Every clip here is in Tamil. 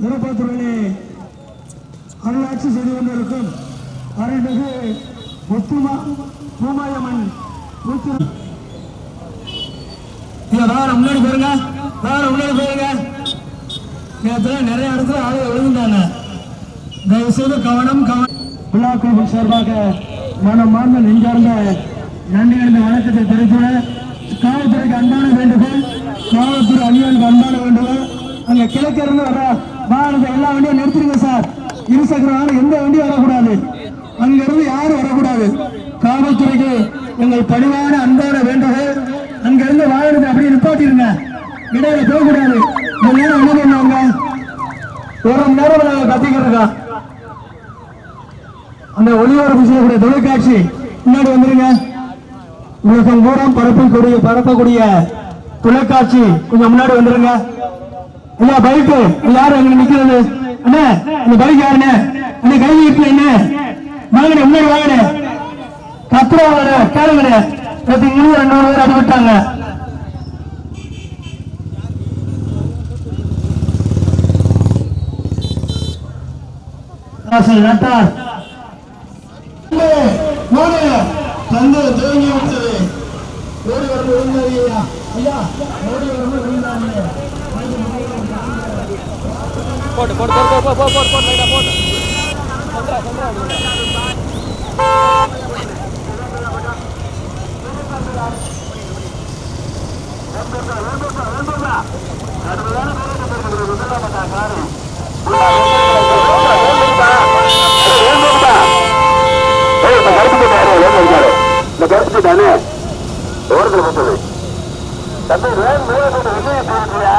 திருப்பத்தூரிலே அருளாட்சி செய்து கொண்டிருக்கும் அருள்மிகு முத்துமா பூமாயம்மன் பூத்திரு முன்னாடி போயிருங்க. வேற முன்னாடி போயிருங்க. நேரத்தில் நிறைய இடத்துல ஆளுங்க விழுந்தாங்க தயவு செய்து கவனம் கவனம். விழா குழு சார்பாக மனம் மார்ந்த நெஞ்சார்ந்த நன்றி கலந்த வணக்கத்தை தெரிவித்துள்ள காவல்துறைக்கு அன்பான வேண்டுகோள் காவல்துறை அணியாளுக்கு அன்பான வேண்டுகோள். அங்கே கிழக்கிருந்து வர பாரத எல்லா வண்டியும் நிறுத்திடுங்க சார். இருசக்கர வாகனம் எந்த வண்டியும் வரக்கூடாது. அங்கிருந்து யாரும் வரக்கூடாது. காவல்துறைக்கு எங்கள் பணிவான அன்பான வேண்டுகோள் அங்கிருந்து வாகனத்தை அப்படியே நிப்பாட்டிருங்க இடையில போகக்கூடாது. இந்த நேரம் என்ன பண்ணுவாங்க? ஒரு மணி நேரம் நாங்க கத்திக்கிட்டு அந்த ஒளிபரப்பு செய்யக்கூடிய தொலைக்காட்சி முன்னாடி வந்துருங்க. உலகம் பூரம் பரப்பக்கூடிய பரப்பக்கூடிய தொலைக்காட்சி கொஞ்சம் முன்னாடி வந்துருங்க. ஐயா பைக்கு யாரு அங்க நிக்கிறது? அண்ணா இந்த பைக் யாருண்ணே அந்த கை வீட்டுல என்ன வாங்கண்ணே முன்னாடி வாங்கண்ணே. கத்துறவங்க கேளுங்கண்ணே. நேற்று இன்னும் ரெண்டு மூணு பேர் அடிபட்டாங்க. ராசல் நட்டார் விட்டது. ஓடி வரணும் ஐயா. ஐயா ஓடி வரணும். போட்டு போட்டு போட்டு போ போ போட்டு போட்டு லைட்டா போட்டு சந்திரா சந்திரா இந்த கருத்து தானே ஓரத்தில் போட்டது தம்பி வேறு மேலே விஜய் போயிருக்கியா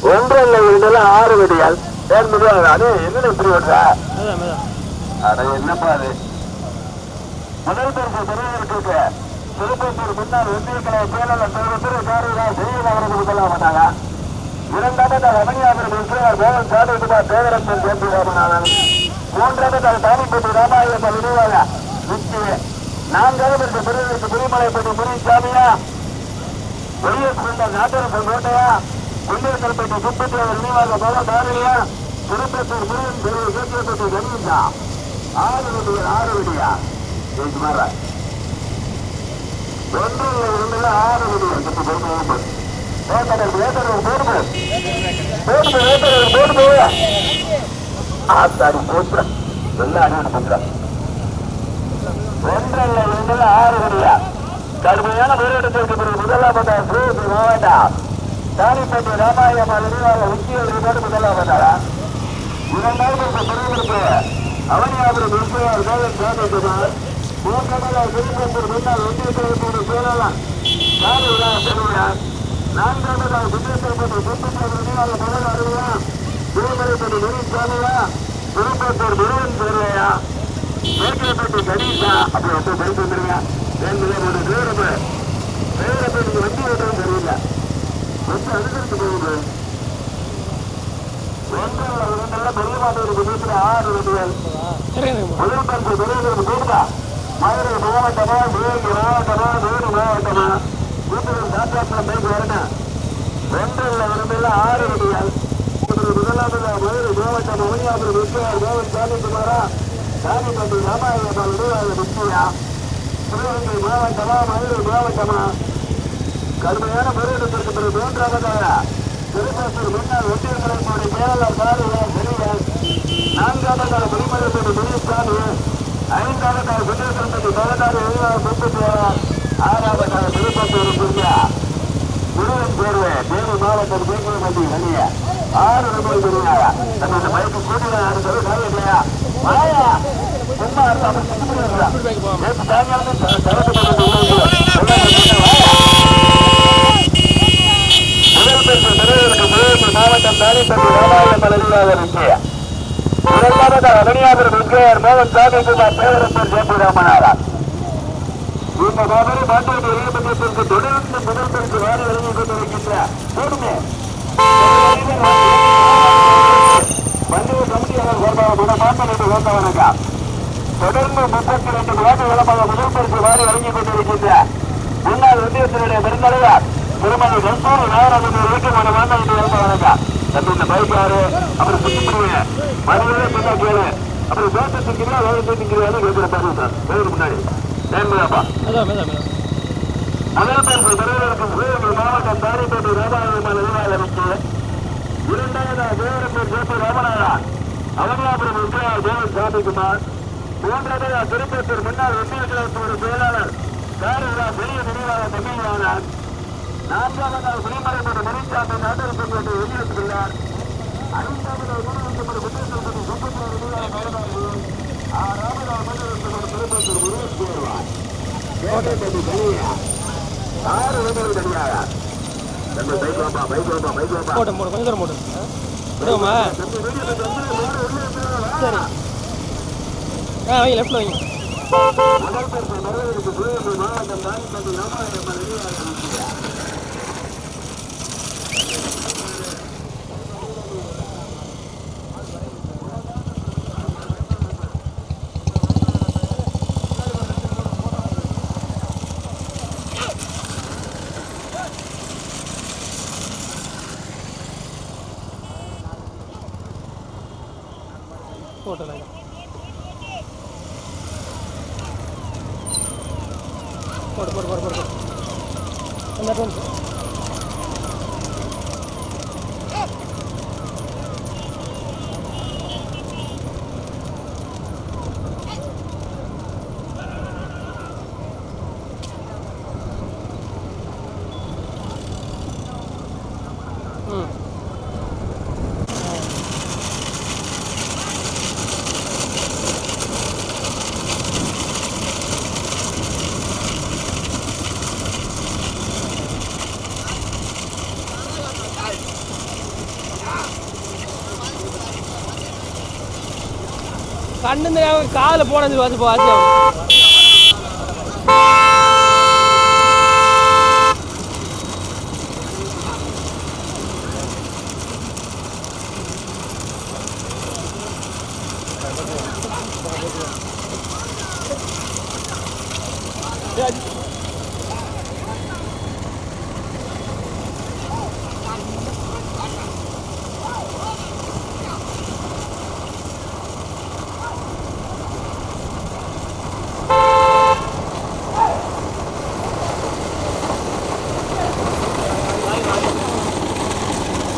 அது என்னப்பா இல்லை இதெல்லாம் ஆறு வெடியால் முடியாது அது என்ன இப்படி ஓடுறா அட என்னப்பா அது முதல் பரிசு பெரியவர்களுக்கு திருப்பத்தூர் முன்னாள் ஒன்றிய கலை செயலாளர் தலைவர் திரு காரியா செய்தி அவர்கள் கொடுக்க மாட்டாங்க இரண்டாவது ரமணியாபுரம் இருக்கிறார் மோகன் சாதிக்குமார் தேவரத்தன் சேர்ந்து ராமநாதன் மூன்றாவது தானிப்பட்டி ராமாயணம் நினைவாக முக்கிய நான்காவது இருக்க பெரியவருக்கு பெரியமலைப்பட்டி முனிசாமியா? வெளியே கொண்ட நாட்டரசன் கோட்டையா? குண்டேசல்பட்டி குப்பத்தேவர் நினைவாக பல தாரணியா திருப்பத்தூர் முருகன் பெரிய கேட்டியப்பட்டி கணேசா ஆறு வெடியா ஆறு வெடியா ஜெயிச்சு ஒன்று ஆறு ஆத்தாடி போச்சுடா எல்லாம் அடி எடுத்துக்கிறா ஒன்றல்ல இரண்டுல ஆறு வெடியா கடுமையான போராட்டத்திற்கு பிறகு முதலாவதா சிவகங்கை மாவட்டம் தானிப்பட்டி ராமாயணம் நினைவாக உச்சியில் இருக்காரு முதலாவதாரா பிறகு அவனியாபுரம் விஸ்வயார் கோவில் சாதிக்குமார் மூன்றாவது திருப்பத்தூர் முன்னாள் ஒன்றிய கழகத்தோடு செயலாளர் காரியா பெருவிழார் நான்காவதாக குற்றப்பட்டு திருப்பத்தூர் முதல் அருவா திருமலைப்பட்டி முனிசாமியா திருப்பத்தூர் முருகன் பேரையா மேற்கப்பட்டி கணேசா அப்படி வந்து பைக் வந்துருங்க ரெண்டு ஒரு வேறப்பு வேறப்பு நீங்க வண்டி ஓட்டவும் தெரியல வந்து அனுசரித்து போகுது ஒன்றாவது இரண்டல்ல பெரிய மாட்டோட ஆறு வண்டிகள் முதல் பரிசு பெரியவர்களுக்கு கொடுத்தா மதுரை மாவட்டமா வேலூர் மாவட்டமா வேலூர் மாவட்டமா வீட்டுக்கு சாத்தாத்திரம் பைக் வரணும் ஒன்றில் இரண்டில் ஆறு வண்டிகள் முதலாவது மதுரை மாவட்டம் மணியாபுரம் விஸ்வயார் கோவில் சாமிக்குமாரா? சாமிப்பட்டி ராமாயணம் நிர்வாக முக்கியா சிவகங்கை மாவட்டமா மதுரை மாவட்டமா கடுமையான போராட்டத்திற்கு பிறகு மூன்றாவதாக திருப்பத்தூர் முன்னாள் ஒன்றிய தலைமுறை செயலாளர் காரியார் பெரியவர் நான்காவதாக மணிமரத்தோடு முனிசாமி ஐந்தாவதாக குற்றத்திற்கு பதினாறு எழுபது முப்பத்தி ஏழு ஆறாவதாக திருப்பத்தூர் புரியா முருகன் தேர்வு தேனி மாவட்டம் தேங்குமதி வெளிய ஆறு ரூபாய் பெரியாயா நம்ம இந்த பைக்கு கூட்டில இருக்கிறது காரியம் இல்லையா வாயா சும்மா மாவட்டம் தானிப்பட்டி ராமாயணம் பலனியாக முக்கிய இரண்டாவது அகனியாபுரம் விஜயர் மோகன் பேரரசர் ஜெயபி இந்த மாதிரி மாற்றத்தை ஈடுபட்டதற்கு தொடர்ந்து முதல் பரிசு வாரி வழங்கிக் கொண்டிருக்கின்ற போடுங்க மண்டல கமிட்டியாளர் சார்பாக ஓட்டவனுக்கா தொடர்ந்து முப்பத்தி ரெண்டு ஆண்டுகளமாக முதல் பரிசு வாரி வழங்கிக் கொண்டிருக்கின்ற முன்னாள் ஒன்றியத்தினுடைய பெருந்தலைவர் திருமதி நாகராஜன் தம்பி இந்த அப்புறம் சுத்தி பண்ணுவேன் மறுபடியும் கேளு. அப்புறம் தோட்டத்துக்கு வேலை சுத்திக்கிறீங்க கேட்கிற பாருங்க சார் முன்னாடி. மேதா முதல் பரிசு பெறுவதற்கு சிவகங்கை மாவட்டம் தாரிப்பேட்டை ராமாயணமான நிர்வாகி இரண்டாவது தேவரப்பேர் ஜோதி ராமநாதன் அவனியாபுரம் விஜயார் தேவன் சாமிக்குமார் மூன்றாவது திருப்பத்தூர் முன்னாள் ஒன்றிய கிழக்கு செயலாளர் காரிரா பெரிய நினைவாக தமிழ்வானார் நான்காவது குடிமரப்பட்ட மணிசாமி நாட்டர் பெண்களை வெளியிட்டுள்ளார் ஐந்தாவது ஊனமுற்றப்பட்ட குற்றத்திற்கு சுப்பத்திர நினைவாக பயணமாகி ஆறாவது கொஞ்சம் தூரம் போட்டு. விடுவோமா? சரி. ஆ வைங்க. லெஃப்ட்டில் வைங்க மாவட்டம் கண்ணு தெரியாம போனது வந்து வாசி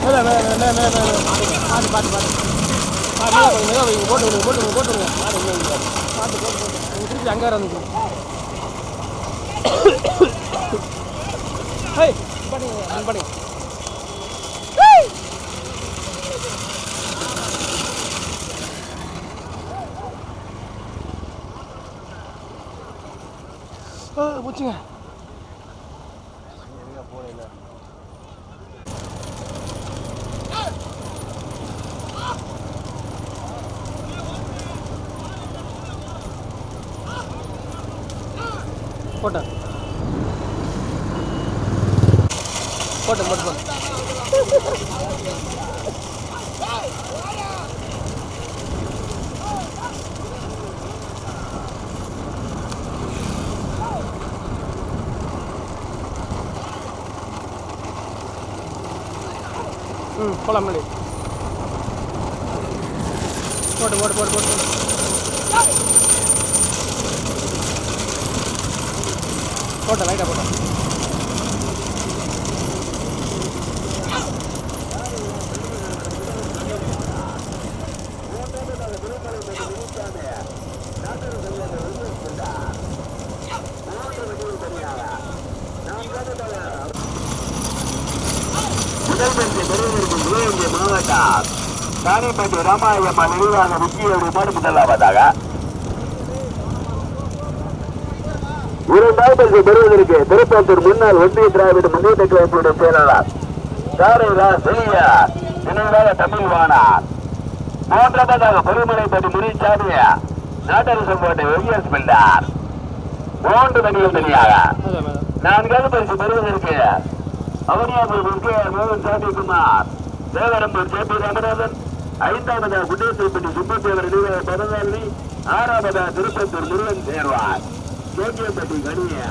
மேலே மேலே மேலே மேலே மேலே பார்த்து பார்த்து பார்த்து பார்த்து மெதுவாக போட்டு விடுங்க போட்டு விடுங்க போட்டு விடுங்க மாடு உள்ள பார்த்து போட்டு. போட்டு திருப்பி அங்கே இருந்து ஹே பண்ணுங்க ரன் பண்ணுங்க ஆ போட்டேன் போட்டு போட்டு ம் போலாம் முன்னாடி போட்டு போட்டு போட்டு போட்டு. போட்டு போட்டேன் லைட்டாக போட்டேன் முதல் பரிசு பெறுவதற்கு சிவகங்கை மாவட்டம் தானிப்பட்டி ராமாயணம் நினைவாக முக்கிய மாடு முதலாவதாக இரண்டாவது பரிசு பெறுவதற்கு திருப்பத்தூர் முன்னாள் ஒன்றிய திராவிட முன்னேற்ற கழகத்தினுடைய செயலாளர் சாரதா செய்யா நினைவாக தமிழ் வானார் மூன்றாவதாக பெருமலைப்பட்டி முனிசாமி நாட்டரசன் கோட்டை ஒய்எஸ் பிள்ளார் மூன்று மணிகள் தனியாக. நான்காவது பரிசு பெறுவதற்கு அவனியாபுரம் முக்கிய மோகன் சாமிக்குமார் தேவரம்பூர் ஜே பி ராமநாதன் ஐந்தாவதா குண்டேசைப்பட்டி சுப்பத்தேவர் நினைவாக பதவாளி ஆறாவதா திருப்பத்தூர் முருகன் சேர்வார் ஜோக்கியப்பட்டி கனியா.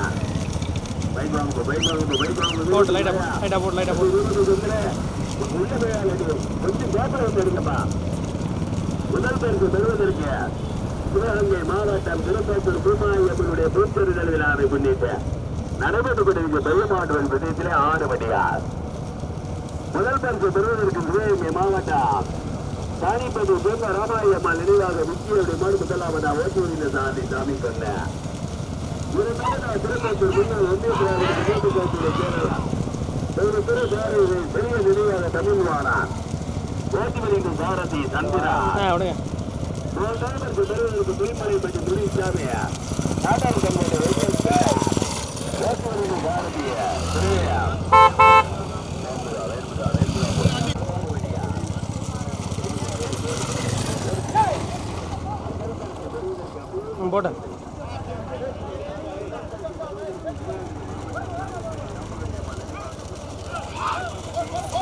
பைக் வாங்க பைக் வாங்க பைக் வாங்க போட்டு லைட்டாக போட்டு. லைட்டாக போட்டு கொஞ்சம் பேப்பர் வந்து எடுங்கப்பா. முதல் பேருக்கு பெறுவதற்கு சிவகங்கை மாவட்டம் திருப்பத்தூர் விழாவை முன்னிட்டு நடைபெற்றுக் கொண்டிருக்கிற பெரிய மாவட்ட பிரதேசத்திலே ஆறு மணியார் முதல் பரிசு பெறுவதற்கு சிவகங்கை மாவட்டம் தானிப்பதி பூர்வ ராமாயம்மாள் நினைவாக முக்கிய மாடு முதலாவதா? ஓட்டூரில் சாமி சாமி சொன்ன. இரண்டாவது திருப்பத்தூர் முன்னாள் ஒன்றிய கேட்டுக்கோட்டை சேரலாம் ஒரு திரு சாரை பெரிய நினைவாக தமிழ் வாழான் ஓட்டுமணிக்கு சாரதி சந்திரா மூன்றாவதற்கு பெறுவதற்கு துணிமலை பற்றி துணிச்சாமியா ஓட்டுமணிக்கு சாரதிய திருவையா ம் போட்டேன்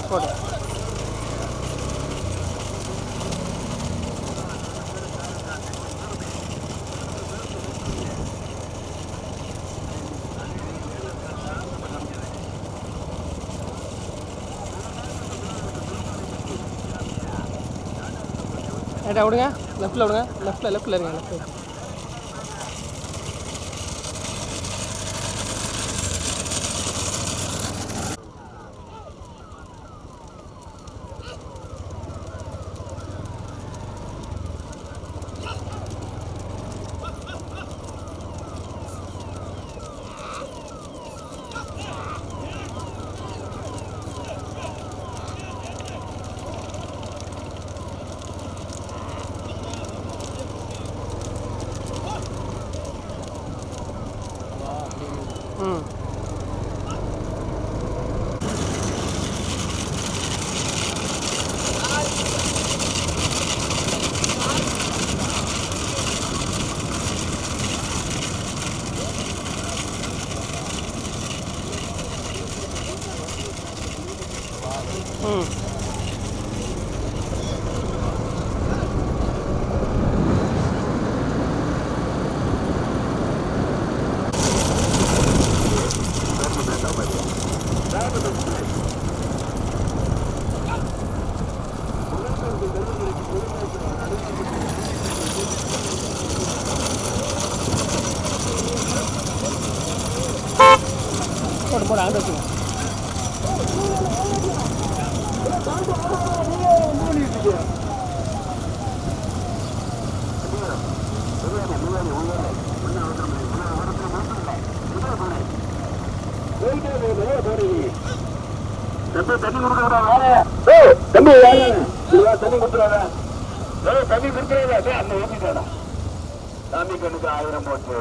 போட்டேன் ரைட்டா விடுங்க லெஃப்ட்டில் விடுங்க லெஃப்ட்டில் லெஃப்ட்டில் இருங்க தம்பி தண்ணி கொடுக்குறதா வேற தம்பி வேற இதுவா தண்ணி கொடுத்துறாரா. ஏய் தண்ணி கொடுக்குறதா டேய் அந்த ஊத்திட்டாடா சாமி கண்ணுக்கு ஆயிரம் போட்டு.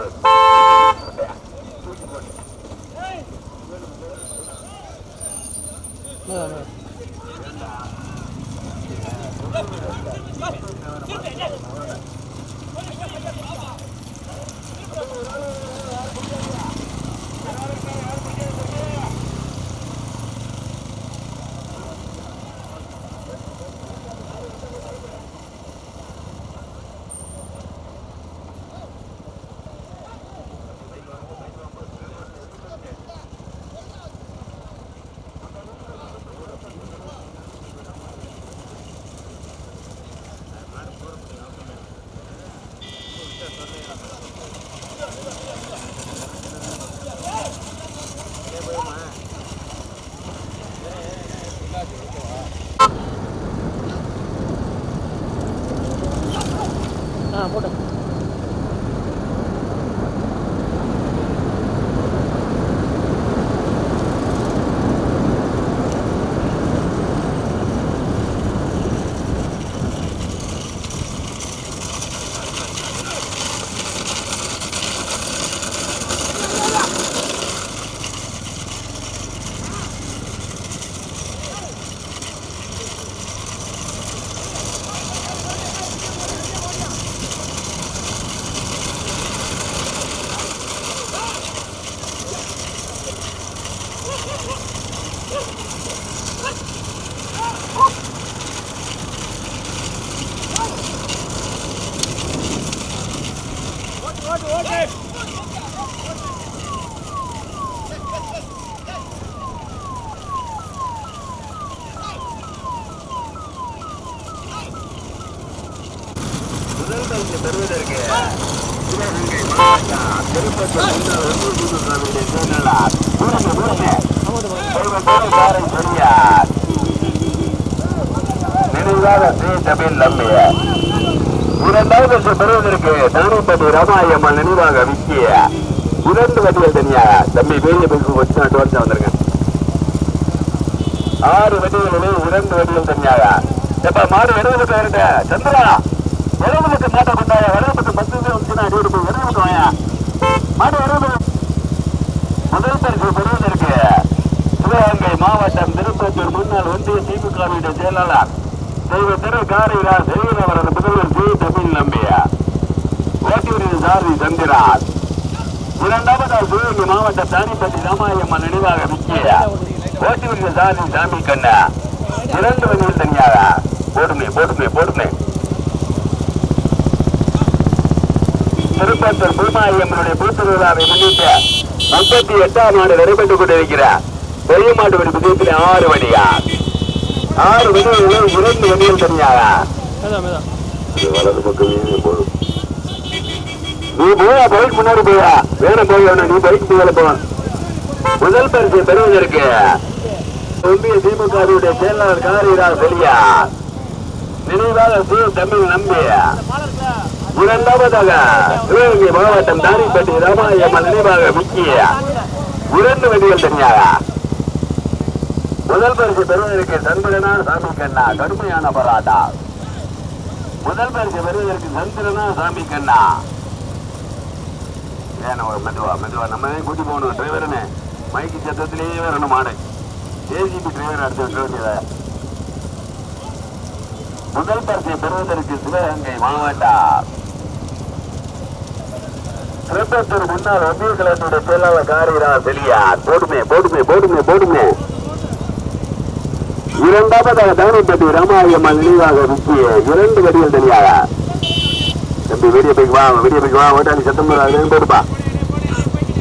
ஆறு வண்டிகளிலே இரண்டு வண்டிகள் தனியாயா இப்ப மாடு இடது பக்கம் இருக்க சந்திரா இடது பக்கம் மாட்டை கொண்டாய? இடது பக்கம் பத்து பேர் வந்துச்சுன்னா அடி எடுப்போம். இடது பக்கம் வாயா? மாடு இடது பக்கம் முதல் பரிசு இருக்கு சிவகங்கை மாவட்டம் திருப்பத்தூர் முன்னாள் ஒன்றிய திமுகவினுடைய செயலாளர் தெய்வ திரு காரிரா செய்கிறவரது முதல்வர் ஜி தமிழ் நம்பியா. ஓட்டியூரின் சாரதி சந்திரா. இரண்டாவது சிவகங்கை மாவட்ட தானிப்பட்டி ராமாயம்மன் நினைவாக முக்கிய ஓட்டியூரின் சாரதி சாமி கண்ணா. இரண்டு வண்டிகள் தனியாரா? போடுமே போடுமே போடுமே. திருப்பத்தூர் பூமாயம்மனுடைய பூத்திருவிழாவை முன்னிட்டு முப்பத்தி எட்டாம் ஆண்டு நடைபெற்றுக் கொண்டிருக்கிறார். பெரிய மாட்டு வடி புதியத்தில் ஆறு வண்டியா? ஆறு வண்டிகளில் இரண்டு வண்டிகள் தனியாரா? வலது பக்கம் நீ போ. நீ போயா பைக் முன்னாடி போயா? வேணும் போய் நீ பைக் போய் போவான் முதல் பரிசு பெறுவதற்கு ஒன்றிய திமுகவுடைய செயலாளர் காரிராஜ் பெரியா நினைவாக சி தமிழ் நம்பி. இரண்டாவதாக சிவகங்கை மாவட்டம் தாரிப்பட்டி ராமாயம்மன் நினைவாக முக்கிய இரண்டு வழிகள் தனியாக முதல் பரிசு பெறுவதற்கு சந்திரனா சாமி கண்ணா கடுமையான போராட்டம். முதல் பரிசு பெறுவதற்கு சந்திரனா சாமி கண்ணா. ஏன் ஒரு மெதுவா மெதுவா நம்ம கூட்டி போகணும் டிரைவருன்னு மைக்கு சத்தத்திலேயே வரணும் மாடு. ஏசிபி டிரைவர் அடுத்து விட வேண்டியதா முதல் பரிசை பெறுவதற்கு சிவகங்கை மாவட்டா. திருப்பத்தூர் முன்னாள் ஒன்றிய கழகத்துடைய செயலாளர் காரிரா செலியார் போடுமே போடுமே போடுமே போடுமே. இரண்டாவதாக தவணைப்பட்டி ராமாயம்மன் நினைவாக முக்கிய இரண்டு வடிகள் தனியாக. தம்பி வீடியோ போய்க்கு வா வீடியோ போய்க்கு வா ஓட்டாளி சத்தம் போடுப்பா.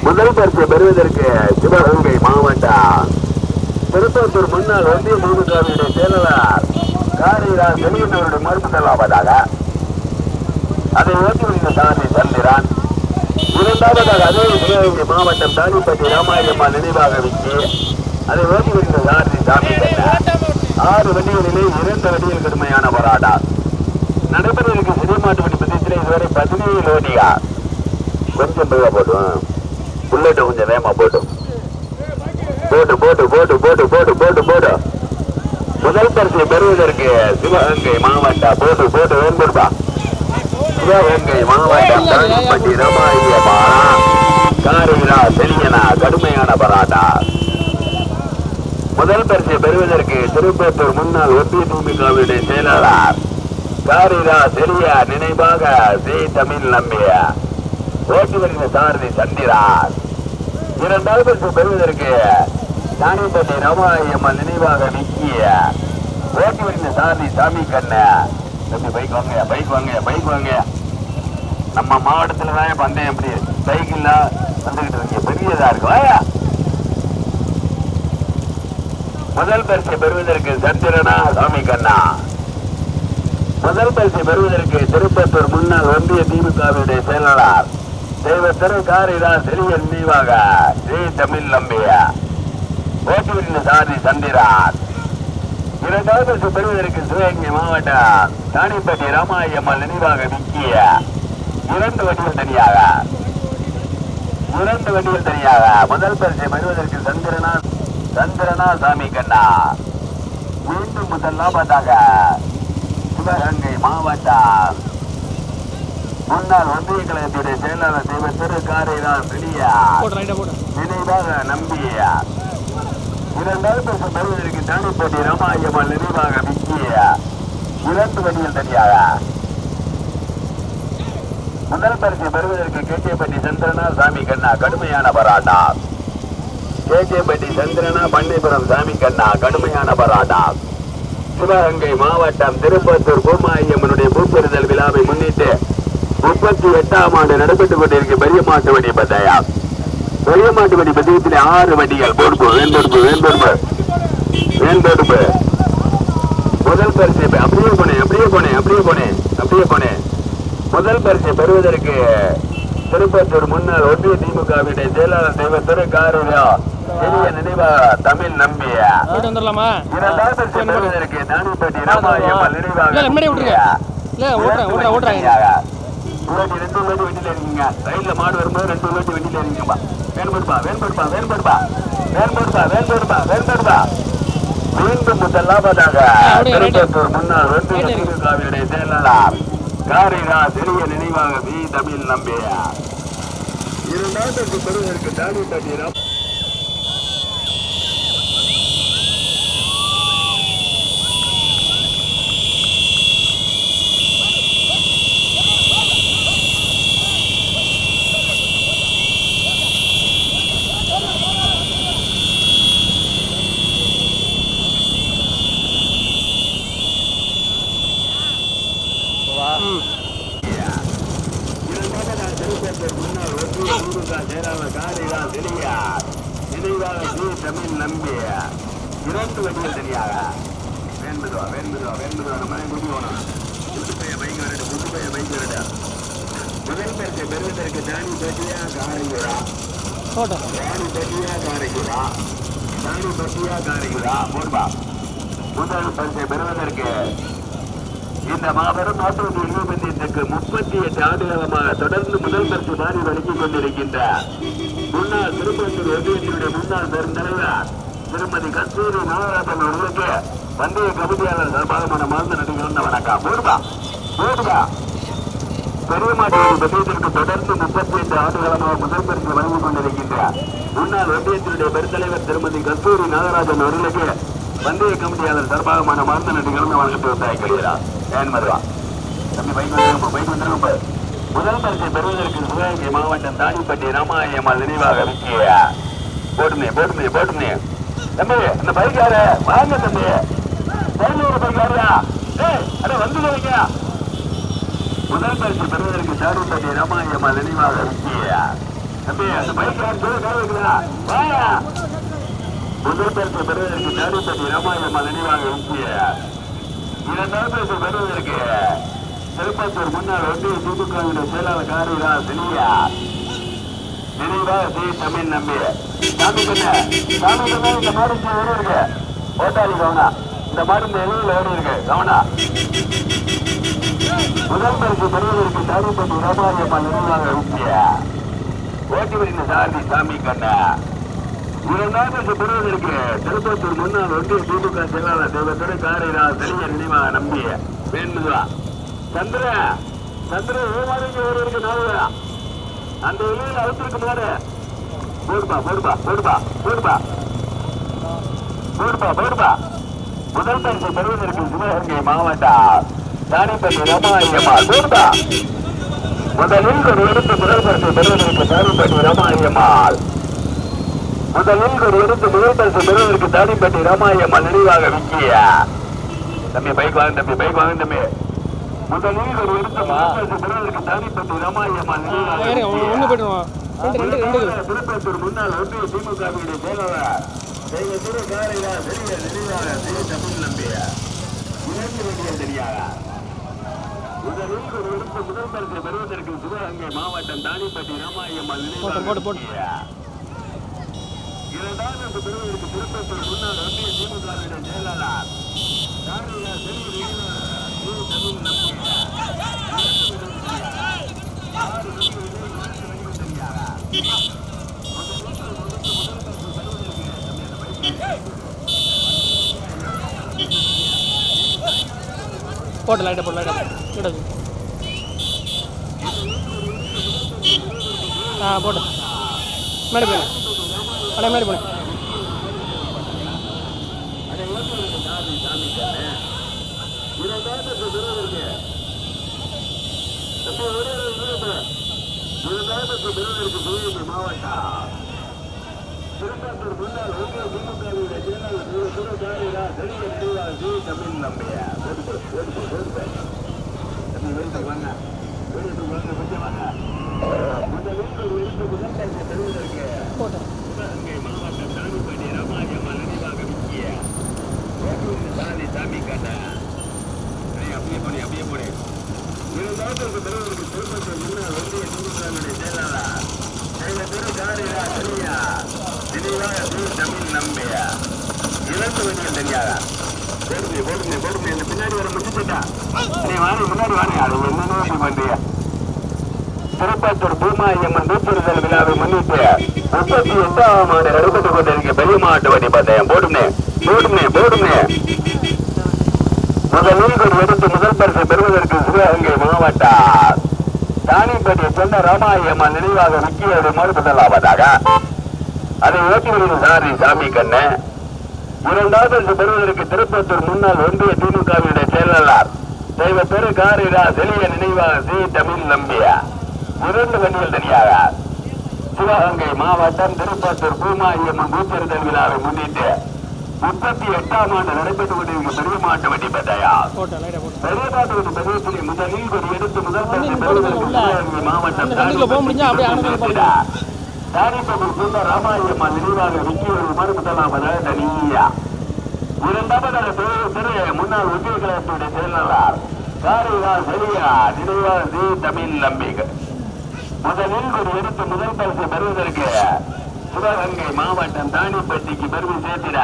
முதல் பரிசு பெறுவதற்கு சிவகங்கை மாவட்டம். திருப்பத்தூர் முன்னாள் ஒன்றிய திமுகவினுடைய செயலாளர் காரிரா வெளியிட்டவருடைய மறுப்பு ஆவதாக அதை ஓட்டி சாமி சந்திரான் இரண்டாவதாக அதே சிவகங்கை மாவட்டம் தானிப்பட்டி ராமாயம்மா நினைவாக வச்சு அதை ஓட்டி வருகிற சாரதி சாமி ஆறு வண்டிகளிலே இரண்டு வண்டிகள் கடுமையான போராட்டம். நடைபெற இருக்க சினிமாட்டு வண்டி இதுவரை பதினேழு ஓடியா கொஞ்சம் மெதுவா புல்லட்டு கொஞ்சம் வேகமா போட்டு போட்டு போட்டு போட்டு போட்டு போட்டு போட்டு போட்டு முதல் பரிசு பெறுவதற்கு சிவகங்கை மாவட்ட போட்டு போட்டு வேண்படுப்பா சிவகங்கை மாவட்டம் தாண்டிப்பட்டி ரமாயமா காரிரா செலியனா கடுமையான பராட்டா. முதல் பரிசு பெறுவதற்கு திருப்பத்தூர் முன்னாள் ஒத்திய திமுகவுடைய செயலாளர். காரிரா செலியா நினைவாக ஜெய் தமிழ் நம்பிய. ஓட்டி வருகிற சாரதி சந்திரார். இரண்டாவது பரிசு பெறுவதற்கு தானிப்பட்டி ரமாயம்மன் நினைவாக நிக்கிய ஓட்டி வருகிற சாரதி சாமி கண்ண. தம்பி பைக் வாங்க பைக் வாங்க பைக் வாங்க. நம்ம மாவட்டத்துல தான் பந்தயம் எப்படி சைக்கிள்ல வந்துகிட்டு இருக்கு பெரியதா இருக்கும். முதல் பரிசை பெறுவதற்கு சந்திரனா சாமி கண்ணா. முதல் பரிசை பெறுவதற்கு திருப்பத்தூர் முன்னாள் ஒன்றிய திமுகவினுடைய செயலாளர் தெய்வ திரு காரிரா தீவாக நினைவாக ஸ்ரீ தமிழ் நம்பியா. ஓட்டுவின் சாதி சந்திரான். இரண்டாவது பரிசு பெறுவதற்கு சிவகங்கை மாவட்டம் தானிப்பட்டி ராமாயம்மாள் நினைவாக முக்கிய இரண்டு வடிவில் தனியாக. இரண்டு வடிவில் தனியாக. முதல் பரிசை பெறுவதற்கு சந்திரனா சந்திரனா சாமி கண்ணா. மீண்டும் முதலாவதாக சிவகங்கை மாவட்டம் முன்னாள் ஒன்றிய கழகத்துடைய செயலாளர் தெய்வ திரு காரைதான் போட்டு நினைவாக நம்பிய? இரண்டாவது பெறுவதற்கு தானிப்பட்டி ராமாயம்மன் நினைவாக முக்கிய இரண்டு வண்டிகள் தனியாக. முதல் பரிசு பெறுவதற்கு கேட்டியப்பட்டி சந்திரனா சாமி கண்ணா கடுமையான பராட்டா கேட்டியப்பட்டி சந்திரனா பண்ணைபுரம் சாமி கண்ணா கடுமையான பராட்டா சிவகங்கை மாவட்டம் திருப்பத்தூர் பூமாயம்மனுடைய பூப்பெறுதல் விழாவை முன்னிட்டு முப்பத்தி எட்டாம் ஆண்டு நடைபெற்றுக் கொண்டிருக்கும் பெரிய மாட்டு வண்டி பந்தயம் பெரிய மாட்டு வண்டி பந்தயத்தில் ஆறு வண்டிகள். பொறுப்பு வேன்பொறுப்பு வேன்பொறுப்பு வேன்பொறுப்பு முதல் பரிசு அப்படியே போனேன் அப்படியே போனேன் அப்படியே போனேன் அப்படியே போனேன் முதல் பரிசை பெறுவதற்கு திருப்பத்தூர் முன்னாள் ஒன்றிய திமுகவினுடைய செயலாளர் தெய்வத்துறை காரியா பெரிய நினைவாக தமிழ் நம்பிய? வந்துடலாமா? இரண்டாவது பரிசை பெறுவதற்கு தானிப்பட்டி ராமாயம்மாள் நினைவாக. இல்ல, ஓட்டுறேன், ஓட்டுறேன், ஓட்டுறாங்க. உள்ளாட்டி ரெண்டு உள்ளாட்டி வண்டியில இருக்கீங்க. ரைட்ல மாடு வரும்போது ரெண்டு உள்ளாட்டி வண்டியில இருக்கீங்கப்பா. வேன்படுப்பா வேன்படுப்பா வேன்படுப்பா வேன்படுப்பா வேன்படுப்பா வேன்படுப்பா மீண்டும் முதலாவதாக. திருப்பத்தூர் முன்னாள் இருக்கு. திமுகவினுடைய செயலாளர் காரிகா சிறிய நினைவாக வி தமிழ் நம்பியா இரண்டாவது பெறுவதற்கு தானிப்பட்டி ராம் ம் இரண்டாவதாக திருப்பத்தூர் முன்னாள் ஒன்றிய திமுக செயலாளர் காரிகா சிறியா நினைவாக வி தமிழ் நம்பிய இரண்டு வண்டிகள் தனியாக வேண்பதுவா வேண்பதுவா வேண்பதுவா நம்ம குடி போனோம் புது பைய பைக் வரடு புது பைய பைக் வரடு முதல் பேருக்கு பெறுவதற்கு தானி பட்டியா காரிகுரா போட்டோம் தானி பட்டியா காரிகுரா தானி பட்டியா காரிகுரா போடுபா முதல் பரிசை பெறுவதற்கு இந்த மாபெரும் நாட்டு இருபத்தியத்துக்கு முப்பத்தி காரணமாக தொடர்ந்து முதல் பரிசு மாறி வழங்கிக் கொண்டிருக்கின்ற முன்னாள் திருப்பத்தூர் ஒன்றியத்தினுடைய முன்னாள் பெருந்தலைவர் திருமதி கஸ்தூரி நாகராஜன் அவர்களுக்கு பந்தய கமிட்டியாளர் சார்பாக மருந்து நடிகர் வணக்கம். போடுதா போடுதா பெரியமாட்டி பந்தயத்திற்கு தொடர்ந்து முப்பத்தி ஐந்து ஆண்டுகளமாக முதல் பரிசு வழங்கிக் கொண்டிருக்கின்ற முன்னாள் ஒன்றியத்தினுடைய பெருந்தலைவர் திருமதி கஸ்தூரி நாகராஜன் அவர்களுக்கு பந்தய கமிட்டியாளர் சார்பாக மனமார்ந்த நடிகர் வணக்கத்தை உத்தாய்க்கிறார் ஏன் மருவா? தம்பி பைக் வந்து பைக் வந்து முதல் பரிசை பெறுவதற்கு சிவகங்கை மாவட்டம் தாடிப்பட்டி ராமாயம்மாள் நினைவாக விக்கிய போட்டுமே போட்டுமே போட்டுமே. தம்பி அந்த பைக்கார வாங்க தம்பி. பதினோரு பைக் அட வந்து வைக்க முதல் பரிசு பெறுவதற்கு தாடிப்பட்டி ராமாயம்மாள் நினைவாக விக்கிய தம்பி அந்த பைக் சொல்ல கால வாயா முதல் பரிசு பெறுவதற்கு தாடிப்பட்டி ராமாயம்மாள் நினைவாக விக்கிய இரண்டாவது பரிசு பெறுவதற்கு திருப்பத்தூர் முன்னாள் ஒன்றிய திமுகவினுடைய செயலாளர் காரியா சினியா நினைவா சி. தமிழ் நம்பி சாமி கண்ணா சாமி கண்ணா இந்த மாடு ஓடி இருக்கு. ஓட்டாளி கவனா. இந்த மாடு இந்த இலையில ஓடி இருக்கு. கவனா. முதல் பரிசு பெறுவதற்கு தானிப்பட்டி ராமாரியம்மா நினைவாக ஊட்டிய ஓட்டி வருகிற சாரதி சாமி கண்ணா. இரண்டாவது பரிசு பெறுவதற்கு திருப்பத்தூர் முன்னாள் ஒன்றிய திமுக செயலாளர் தேவத்தோடு காரிரா செலிய நினைவாக நம்பி வேண்டுதான் சந்திர சந்திர ஏமாறிங்க ஒரு இருக்கு நாளுடா அந்த வெளியில் அவுத்திருக்கு முன்னாடி போடுப்பா போடுப்பா போடுப்பா போடுப்பா. போடுப்பா போடுப்பா. முதல் பரிசு பெறுவதற்கு சிவகங்கை மாவட்டம் தானிப்பள்ளி ரமாயம்மா போடுப்பா. முதலில் ஒரு எடுத்து முதல் பரிசு பெறுவதற்கு தானிப்பட்டி ரமாயம்மாள் முதலில் ஒரு எடுத்து முதல் பரிசு பெறுவதற்கு தானிப்பட்டி ரமாயம்மாள் நினைவாக விக்கிய தம்பி பைக் வாங்க தம்பி பைக் வாங்க தம்பி. முதலில் ஒரு எடுத்து பெறுவதற்கு தானிப்பட்டி இருங்க ஒன்று போய்ட்டுருவோம் ரெண்டு ரெண்டு திருப்பத்தூர் முன்னாள் ஒன்றிய திமுகவினுடைய செயலாளர் தெய்வ திரு காரையா பெரிய நினைவாக திரு தமிழ் நம்பிய? இரண்டு வண்டிகள் தெரியாத? முதலில் ஒரு எடுத்து முதல் பரிசு பெறுவதற்கு சிவகங்கை மாவட்டம் தானிப்பட்டி ராமாயம்மாள் நினைவாக. இரண்டாவது பெறுவதற்கு திருப்பத்தூர் முன்னாள் ஒன்றிய திமுகவினுடைய செயலாளர் காரையா பெரிய நினைவாக திரு தமிழ் நம்பிய இரண்டு வண்டிகள் தெரியாத ஆறு வண்டிகள் இரண்டு வண்டிகள் தெரியாத போட்டு லைட்டாக போட்டு லைட்டாக போட்டு. ஆ போட்டு. மேடி போய் அடே மேடி போனேன் திருப்பத்தூர் முன்னாள் ஒன்றிய திமுகவுடைய செயலாளர் திரு சிவகாரிரா தெரிய நிர்வாகி தமிழ் நம்பிய வாங்க வீட்டுக்கு வாங்க கொஞ்சம் வாங்க இந்த வீட்டில் இருந்து முதல் பெறுவதற்கு போட்டு சிவகங்கை மாவட்டம் தானுப்பட்டி ராமாஜம்மாள் நினைவாக முக்கிய சாமி சாமி கண்ண அப்படியே போனே அப்படியே போனே இரண்டாவது பெறுவதற்கு திருப்பத்தூர் முன்னாள் ஒன்றிய திமுகவினுடைய செயலாளர் தெய்வ திரு காரியா சரியா திணிவாக திரு தமிழ் நம்பியா இழந்து வண்டியில் தெரியாதா போடுங்க போடுங்க போடுங்க இந்த பின்னாடி வர முடிச்சுட்டா நீ வாங்க முன்னாடி வாங்க அது என்னன்னு இப்படி பண்றியா திருப்பத்தூர் பூமாயம்மன் தூப்பெறுதல் விழாவை முன்னிட்டு முப்பத்தி எட்டாம் ஆண்டு நடைபெற்றுக் கொண்டிருக்க பெரிய மாட்டு வண்டி பந்தயம் போடுமே போடுமே போடுமே முதல் நூல்கள் எடுத்து முதல் பரிசு பெறுவதற்கு சிவகங்கை மாவட்ட தானிப்பட்டியை சொன்ன ராமாயம்மா நினைவாக முக்கிய முதலாவதாக. அதை ஓட்டி சாரி சாமி கண்ணு. இரண்டாவது பரிசு பெறுவதற்கு திருப்பத்தூர் முன்னாள் ஒன்றிய திமுகவினுடைய செயலாளர் தெய்வ பெரு காரிடா செலிய நினைவாக சி. தமிழ் நம்பியா. இரண்டு வண்டிகள் தனியாக. சிவகங்கை மாவட்டம் திருப்பத்தூர் பூமாயம்மன் பூச்செறுதல் விழாவை முன்னிட்டு முப்பத்தி எட்டாம் ஆண்டு நடைபெற்றுக் கொண்டிருக்கும் பெரிய மாட்டு வண்டி பந்தயா பெரிய மாட்டு வண்டி பந்தயத்தில் முதலில் ஒரு எடுத்து முதல் பரிசு பெறுவதற்கு மாவட்டம். தானிப்பட்டி சொந்த ராமாயம்மா நினைவாக விக்கி ஒரு மறுபுத்தலாமதாக தனியா திரு திரு முன்னாள் ஒன்றிய கழகத்துடைய செயலாளர் காரிகா செலியா நினைவாக சி தமிழ் நம்பிக்கை. முதலில் ஒரு எடுத்து முதல் பரிசு பெறுவதற்கு சிவகங்கை மாவட்டம் தானிப்பட்டிக்கு பெருமை சேர்த்திட.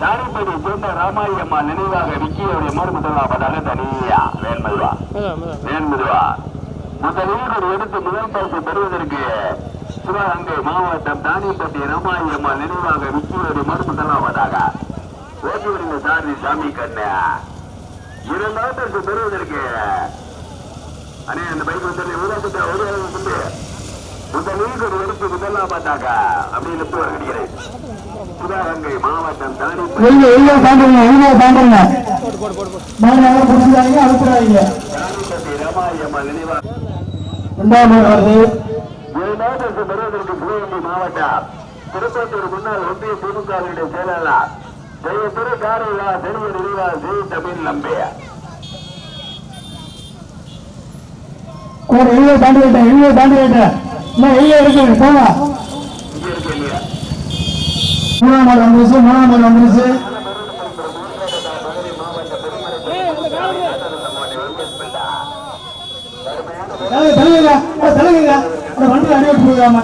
தானிப்பட்டி சேர்ந்த ராமாயம்மா நினைவாக விக்கியோடைய மறுமுதலாவதாக தனியா வேன்மதுவா மெதுவா மெதுவா வேன்மதுவா முதலில் ஒரு எடுத்து முதல் பரிசு பெறுவதற்கு சிவகங்கை மாவட்டம் தானிப்பட்டி ராமாயம்மா நினைவாக விக்கியோடைய மறுமுதலாவதாக ஓட்டுவரிங்க சாரி சாமி கண்ணு. இரண்டாவது பரிசு பெறுவதற்கு அண்ணே அந்த பைக் வந்து ஊராட்சி ஒரு வந்து முதலில் பார்த்தாங்க அப்படி மாவட்டம் தானிப்பட்டி எங்க எங்க தாண்டுங்க எங்க தாண்டுங்க போட்டு போட்டு மாவட்டம் திருப்பத்தூர் முன்னாள் ஒன்றிய திமுகவினுடைய செயலாளர் ஜெய திரு காரையா தமிழ் நம்பிய ஒரு எங்க தாண்டி விட்டேன் தாண்டி இன்னும் எங்க இருக்கு போங்க மூணாம் மாடு வந்துருச்சு மூணாம் மாடு வந்துருச்சு தலைங்க தலைங்க அந்த வண்டி போகாம